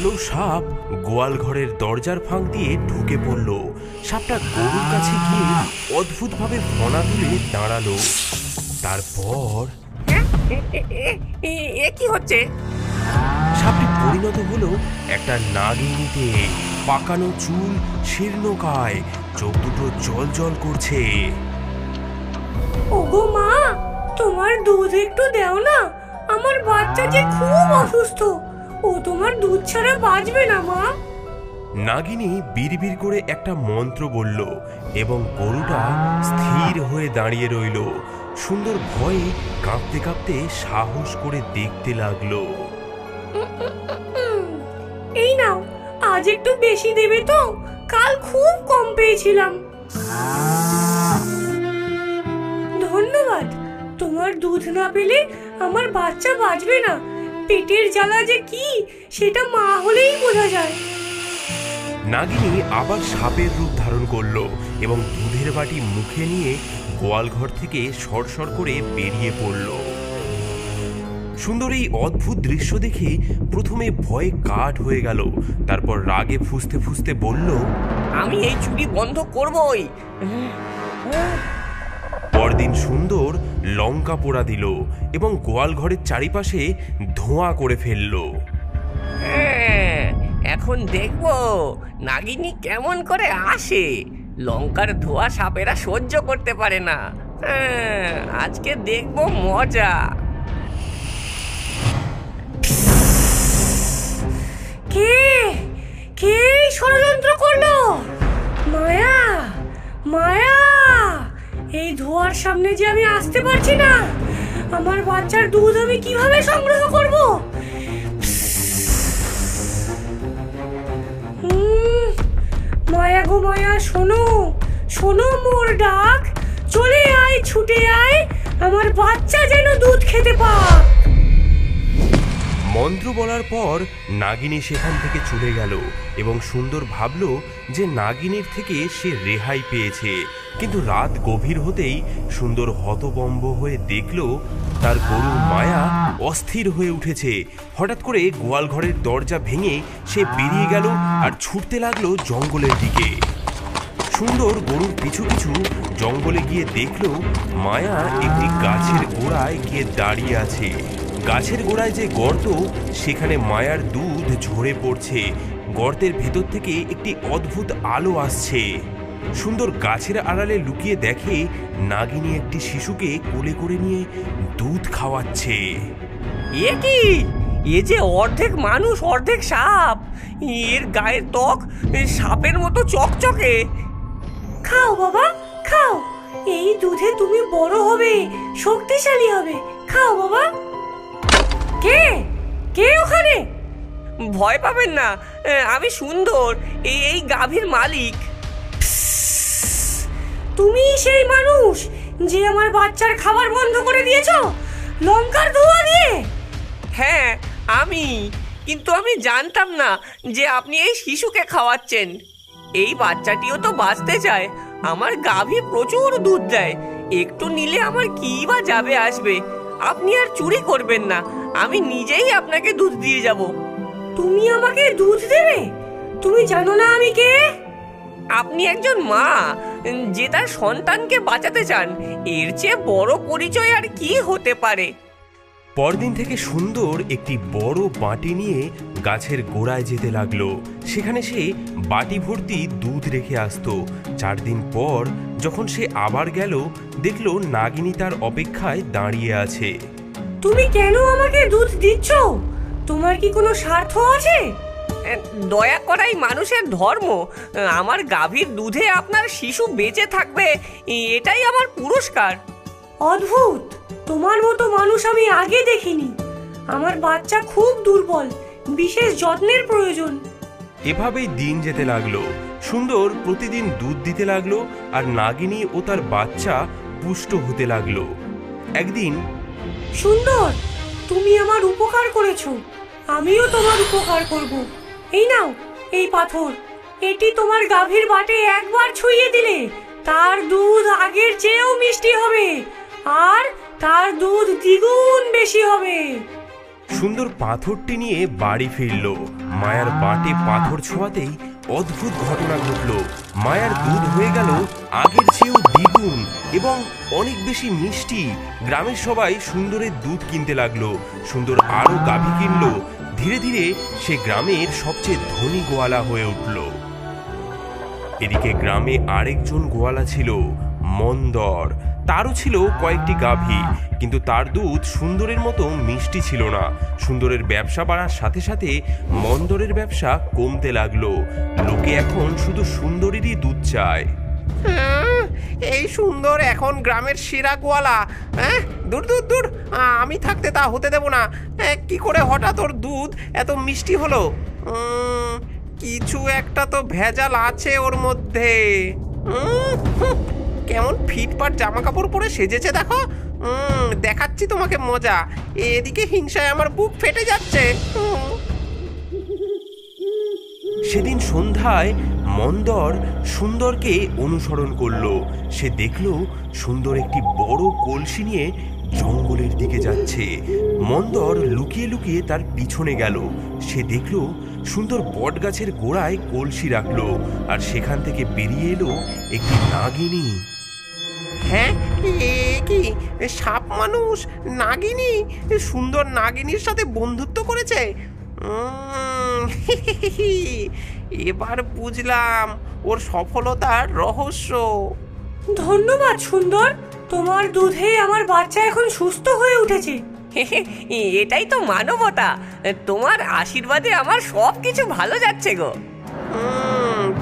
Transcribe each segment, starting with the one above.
কালো সাপ গোয়াল ঘরের দরজার ফাঁক দিয়ে ঢুকে পড়ল। সাপটা গরুর কাছে গিয়ে অদ্ভুতভাবে ফনা তুলে দাঁড়াল। তারপর এ- কি হচ্ছে? সাপটি পরিণত হলো একটা নাগিনীতে। পাকানো চুল শীর্ণকায় চোখ দুটো জল জল করছে। ওগো মা তোমার দুধ একটু দাও না। আমার বাচ্চা যে খুব অসুস্থ। ও তোমার দুধ ছাড়া বাঁচবে না মা। নাগিনী বিড়বিড় করে একটা মন্ত্র বলল এবং গরুটা স্থির হয়ে দাঁড়িয়ে রইল। সুন্দর ভয়ে কাঁপতে কাঁপতে সাহস করে দেখতে লাগল। এই নাও আজ একটু বেশি দেবে তো। কাল খুব কম পেয়েছিলাম। ধন্যবাদ তোমার দুধ না পেলে আমার বাচ্চা বাঁচবে না। পেটের জ্বালা যে কি সেটা মা হলেই বোঝা যায়। নাগিনী আবার সাপের রূপ ধারণ করল এবং দুধের বাটি মুখে নিয়ে গোয়ালঘর থেকে সরসর করে বেরিয়ে পড়ল। সুন্দর এই অদ্ভুত দৃশ্য দেখে প্রথমে ভয়ে কাঠ হয়ে গেল তারপর রাগে ফুসতে ফুসতে বলল আমি এই চুরি বন্ধ করবই। পরদিন সুন্দর লঙ্কা পোড়া দিল এবং গোয়াল ঘরের চারিপাশে ধোঁয়া করে ফেলল। হ্যাঁ, এখন দেখব নাগিনী কেমন করে আসে। লঙ্কার ধোয়া সাপেরা সহ্য করতে পারে না। হ্যাঁ, আজকে দেখব মজা। কে? কে ষড়যন্ত্র করল? মায়া? মায়া? এই ধোয়ার সামনে যে আমি আসতে পারছি না, আমার বাচ্চার দুধ আমি কীভাবে সংগ্রহ করব? মায়া গো মায়া, শোনো শোনো মোর ডাক, চলে আয়, ছুটে আয়, আমার বাচ্চা যেন দুধ খেতে পাক। মন্ত্র বলার পর নাগিনী সেখান থেকে চলে গেল এবং সুন্দর ভাবল যে নাগিনীর থেকে সে রেহাই পেয়েছে। কিন্তু রাত গভীর হতেই সুন্দর হতবম্ব হয়ে দেখল তার গরু মায়া অস্থির হয়ে উঠেছে। হঠাৎ করে গোয়াল ঘরের দরজা ভেঙে সে বেরিয়ে গেল আর ছুটতে লাগল জঙ্গলের দিকে। সুন্দর গরুর পিছু পিছু জঙ্গলে গিয়ে দেখল মায়া একটি গাছের গোড়ায় গিয়ে দাঁড়িয়ে আছে। গাছের গোড়ায় যে গর্ত, সেখানে মায়ার দুধ ঝরে পড়ছে। গর্তের ভেতর থেকে একটি অদ্ভুত আলো আসছে। সুন্দর গাছের আড়ালে লুকিয়ে দেখে নাগিনী একটি শিশুকে কোলে করে নিয়ে দুধ খাওয়াচ্ছে। এ কি? এ যে অর্ধেক মানুষ অর্ধেক সাপ। এর গায়ের ত্বক সাপের মতো চকচকে। খাও বাবা খাও। এই দুধে তুমি বড় হবে শক্তিশালী হবে। খাও বাবা। কে? কে ওখানে? ভয় পাবেন না আমি সুন্দর এই এই গাভীর মালিক। তুমি সেই মানুষ যে আমার বাচ্চার খাবার বন্ধ করে দিয়েছ? লঙ্কার ধোয়া দিয়ে? হ্যাঁ আমি। কিন্তু আমি জানতাম না যে আপনি এই শিশুকে খাওয়াচ্ছেন। এই বাচ্চাটিও তো বাঁচতে চায়। আমার গাভী প্রচুর দুধ দেয়। একটু নিলে আমার কি বা যাবে আসবে? আপনি আর চুরি করবেন না। আমি নিজেই আপনাকে দুধ দিয়ে যাব। তুমি আমাকে দুধ দেবে? তুমি জানো না আমি কে? আপনি একজন মা। যে তার সন্তানকে বাঁচাতে চান এর চেয়ে বড় পরিচয় আর কি হতে পারে? পরদিন থেকে সুন্দর একটি বড় বাটি নিয়ে গাছের গোড়ায় যেতে লাগল। সেখানে সে বাটি ভর্তি দুধ রেখে আসতো। চার দিন পর যখন সে আবার গেল দেখল নাগিনী তার অপেক্ষায় দাঁড়িয়ে আছে। তুমি কেন আমাকে দুধ দিচ্ছ? তোমার কি কোনো স্বার্থ আছে? দয়া করাই মানুষের ধর্ম। আমার গাভীর দুধে আপনার শিশু বেঁচে থাকবে এটাই আমার পুরস্কার। অদ্ভুত! তোমার মতো মানুষ আমি আগে দেখিনি। আমার বাচ্চা খুব দুর্বল বিশেষ যত্নের প্রয়োজন। এভাবেই দিন যেতে লাগল। সুন্দর প্রতিদিন দুধ দিতে লাগল আর নাগিনী ও তার বাচ্চা পুষ্ট হতে লাগল। একদিন সুন্দর! তুমি আমার উপকার করেছ। আমিও তোমার উপকার করব। এই নাও, এই পাথর। এটি তোমার গাভীর বাটে একবার ছুঁয়ে দিলে তার দুধ আগের চেয়েও মিষ্টি হবে আর তার দুধ দ্বিগুণ বেশি হবে। সুন্দর পাথরটি নিয়ে বাড়ি ফিরল। মায়ার বাটে পাথর ছোঁয়াতেই অদ্ভুত ঘটনা ঘটল। মায়ার দুধ হয়ে গেল আগের চেয়েও দ্বিগুণ এবং অনেক বেশি মিষ্টি। গ্রামের সবাই সুন্দরের দুধ কিনতে লাগল। সুন্দর আরও গাভী কিনলো। ধীরে ধীরে সে গ্রামের সবচেয়ে ধনী গোয়ালা হয়ে উঠল। এদিকে গ্রামে আরেকজন গোয়ালা ছিল, মন্দর। তারও ছিল কয়েকটি গাভী, কিন্তু তার দুধ সুন্দরের মতো মিষ্টি ছিল না। সুন্দরের ব্যবসা বাড়ার সাথে সাথে মন্দরের ব্যবসা কমতে লাগল। লোকে এখন শুধু সুন্দরেরই দুধ চায়। এই সুন্দর এখন গ্রামের সেরা গোয়ালা হ্যাঁ? দূর দূর দূর। আমি থাকতে তা হতে দেব না। কি করে হঠাৎ ওর দুধ এত মিষ্টি হলো? কিছু একটা তো ভেজাল আছে ওর মধ্যে। কেমন ফিটপাট জামা কাপড় পরে সেজেছে দেখো। দেখাচ্ছি তোমাকে মজা। এদিকে হিংসায় আমার বুক ফেটে যাচ্ছে। সেদিন সন্ধ্যায় মন্দর সুন্দরকে অনুসরণ করল। সে দেখল সুন্দর একটি বড় কলসি নিয়ে জঙ্গলের দিকে যাচ্ছে। মন্দর লুকিয়ে লুকিয়ে তার পিছনে গেল। সে দেখল সুন্দর বটগাছের গোড়ায় কলসি রাখল আর সেখান থেকে বেরিয়ে এলো একটি নাগিনী। হ্যাঁ কি? সাপ মানুষ? নাগিনী? সুন্দর নাগিনীর সাথে বন্ধুত্ব করেছে? এবার বুঝলাম ওর সফলতার রহস্য। ধন্যবাদ সুন্দর। তোমার দুধে আমার বাচ্চা এখন সুস্থ হয়ে উঠেছে। এটাই তো মানবতা। তোমার আশীর্বাদে আমার সব কিছু ভালো যাচ্ছে গো।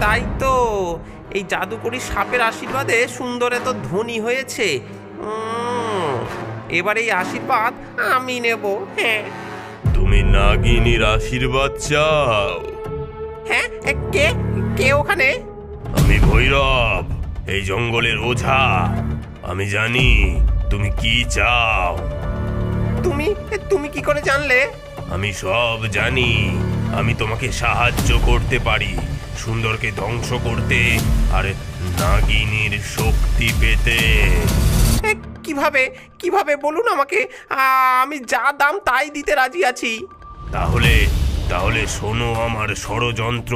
তাই তো। এই জাদুকরি সাপের আশীর্বাদে সুন্দর এত ধনী হয়েছে। এবার এই আশীর্বাদ আমি নেব। হ্যাঁ। তুমি নাগিনীর আশীর্বাদ চাও। হ্যাঁ কে? কে ওখানে? আমি ভৈরব এই জঙ্গলের ওঝা আমি জানি তুমি কি চাও। তুমি? তুমি কি করে জানলে? আমি সব জানি। আমি তোমাকে সাহায্য করতে পারি সুন্দরকে ধ্বংস করতে আর নাগিনীর শক্তি পেতে। কীভাবে কীভাবে বলুন আমাকে? আমি যা দাম তাই দিতে রাজি আছি। তাহলে তাহলে শোনো আমার ষড়যন্ত্র।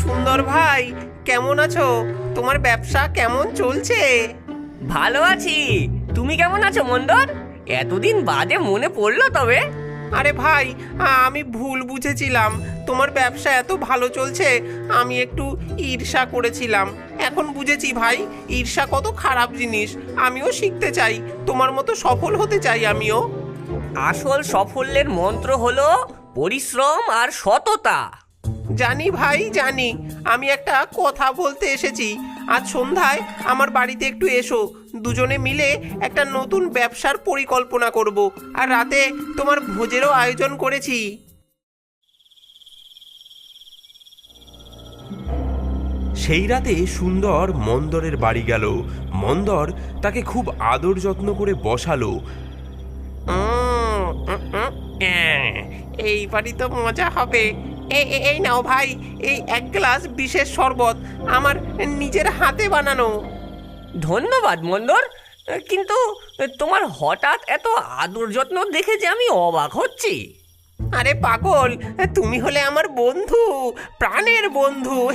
সুন্দর ভাই কেমন আছো? তোমার ব্যবসা কেমন চলছে? ভালো আছি। তুমি কেমন আছো মন্ডর এতদিন বাদে মনে পড়ল তবে। আরে ভাই আমি ভুল বুঝেছিলাম। তোমার ব্যবসা এত ভালো চলছে আমি একটু ঈর্ষা করেছিলাম। এখন বুঝেছি ভাই ঈর্ষা কত খারাপ জিনিস। আমিও শিখতে চাই তোমার মতো সফল হতে চাই আমিও। আসল সাফল্যের মন্ত্র হলো পরিশ্রম আর সততা। জানি ভাই জানি। আমি একটা কথা বলতে এসেছি। আজ সন্ধ্যায় আমার বাড়িতে একটু এসো। দুজনে মিলে একটা নতুন ব্যবসার পরিকল্পনা করব। আর রাতে তোমার ভোজেরও আয়োজন করেছি। সেই রাতে সুন্দর মন্দরের বাড়ি গেল। মন্দর তাকে খুব আদর যত্ন করে বসালো। হ্যাঁ, এইবারই তো মজা হবে। এই এই- নাও ভাই এই এক গ্লাস বিশেষ শরবত আমার নিজের হাতে বানানো। ধন্যবাদ মন্ডর কিন্তু তোমার হঠাৎ এত আদর যত্ন দেখে যে আমি অবাক হচ্ছি। আরে পাগল তুমি হলে আমার বন্ধু প্রাণের বন্ধু।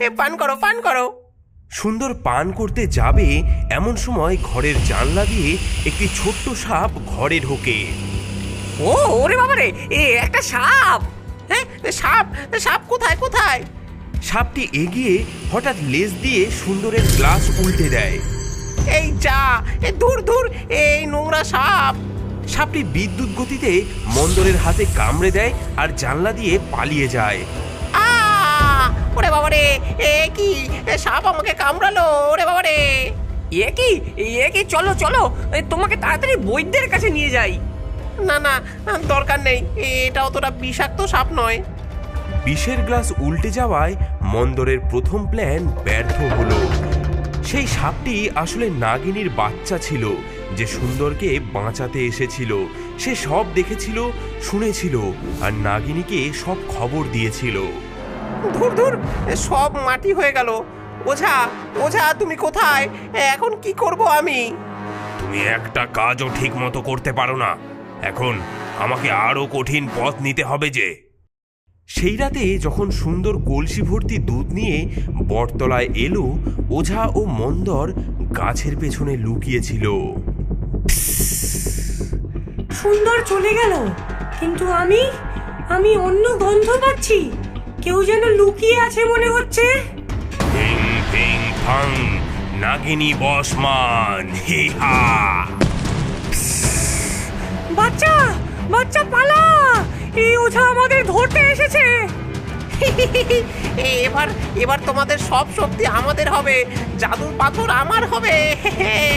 এ, পান করো পান করো। সুন্দর পান করতে যাবে এমন সময় ঘরের জানলা দিয়ে একটি ছোট্ট সাপ ঘরে ঢোকে। ও ওরে বাবারে এ একটা সাপ! হ্যাঁ? সাপ? সাপ কোথায়? কোথায়? সাপটি এগিয়ে হঠাৎ লেজ দিয়ে সুন্দরের গ্লাস উল্টে দেয়। এই যা এ দূর দূর এই নোংরা সাপ। সাপটি বিদ্যুৎ গতিতে মন্দরের হাতে কামড়ে দেয় আর জানলা দিয়ে পালিয়ে যায়। আ ওরে বাবা রে এ কি? এ সাপ আমাকে কামড়ালো ওরে বাবা রে এ কি? এ কি? চলো চলো তোমাকে তাড়াতাড়ি বৈদ্যের কাছে নিয়ে যাই। না না দরকার নেই। এটা অতটা বিষাক্ত সাপ নয়। বিষের গ্লাস উল্টে যাওয়ায় মন্দরের প্রথম প্ল্যান ব্যর্থ হলো। সেই সাপটি আসলে নাগিনীর বাচ্চা ছিল যে সুন্দরকে বাঁচাতে এসেছিল। সে সব দেখেছিল শুনেছিল আর নাগিনীকে সব খবর দিয়েছিল। ধুর ধুর সব মাটি হয়ে গেল। ওঝা ওঝা তুমি কোথায়? এখন কি করব আমি? তুমি একটা কাজও ঠিক মতো করতে পারো না। এখন আমাকে আরও কঠিন পথ নিতে হবে যে। সেই রাতে যখন সুন্দর কলসি ভর্তি দুধ নিয়ে বটতলায় এলো ওঝা ও মন্দর গাছের পেছনে লুকিয়েছিল। সুন্দর চলে গেল কিন্তু আমি আমি অন্য গন্ধ পাচ্ছি। কেউ যেন লুকিয়ে আছে মনে হচ্ছে। নাগিনী বসমান হি হা বাচ্চা বাচ্চা পালা। এই ওঝা আমাদের ধরতে এসেছে। এবার এবার তোমাদের সব শক্তি আমাদের হবে। জাদুর পাথর আমার হবে।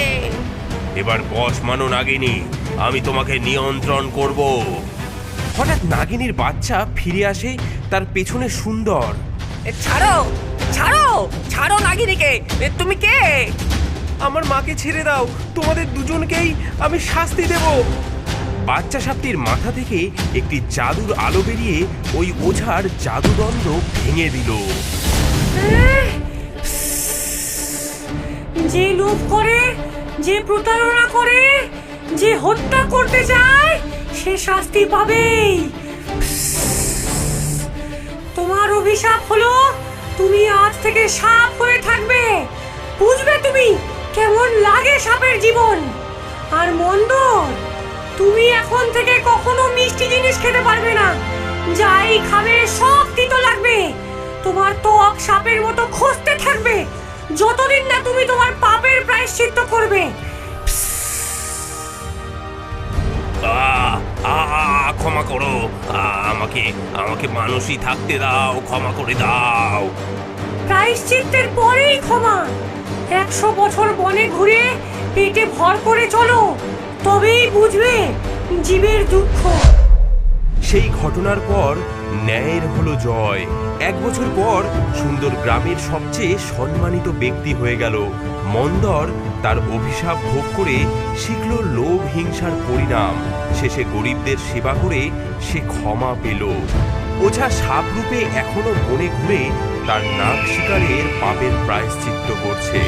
এবার বস মানো নাগিনী আমি তোমাকে নিয়ন্ত্রণ করব। হঠাৎ নাগিনীর বাচ্চা ফিরে আসে তার পেছনে সুন্দর। এ, ছাড়ো ছাড়ো ছাড়ো নাগিনীকে। এ, তুমি কে? আমার মাকে ছেড়ে দাও। তোমাদের দুজনকেই আমি শাস্তি দেব। বাচ্চা সাপটির মাথা থেকে একটি জাদুর আলো বেরিয়ে ওই ওঝার জাদুদণ্ড ভেঙে দিল! যে লোভ করে, যে প্রতারণা করে, যে হত্যা করতে চায় সে শাস্তি পাবেই। তোমার অভিশাপ হলো, তুমি আজ থেকে সাপ হয়ে থাকবে। বুঝবে তুমি কেমন লাগে সাপের জীবন। আর মন্দর তুমি এখন থেকে কখনো মিষ্টি জিনিস খেতে পারবে না। যাই খাবে সব তিতো লাগবে। তোমার ত্বক সাপের মতো খসতে থাকবে। যতদিন না তুমি তোমার পাপের প্রায়শ্চিত্ত করবে। ক্ষমা করো। আমাকে আমাকে মানুষই থাকতে দাও ক্ষমা করে দাও। প্রায়শ্চিত্তের পরেই ক্ষমা। একশো বছর বনে ঘুরে পেটে ভর করে চলো। তবেই বুঝবে জীবের দুঃখ। সেই ঘটনার পর ন্যায়ের হলো জয়। এক বছর পর সুন্দর গ্রামের সবচেয়ে সম্মানিত ব্যক্তি হয়ে গেল। মন্দর তার অভিশাপ ভোগ করে শিখল লোভ হিংসার পরিণাম। শেষে গরিবদের সেবা করে সে ক্ষমা পেল। ওঝা সাপ রূপে এখনও বনে ঘুরে তার নাক শিকারের পাপের প্রায়শ্চিত্ত করছে।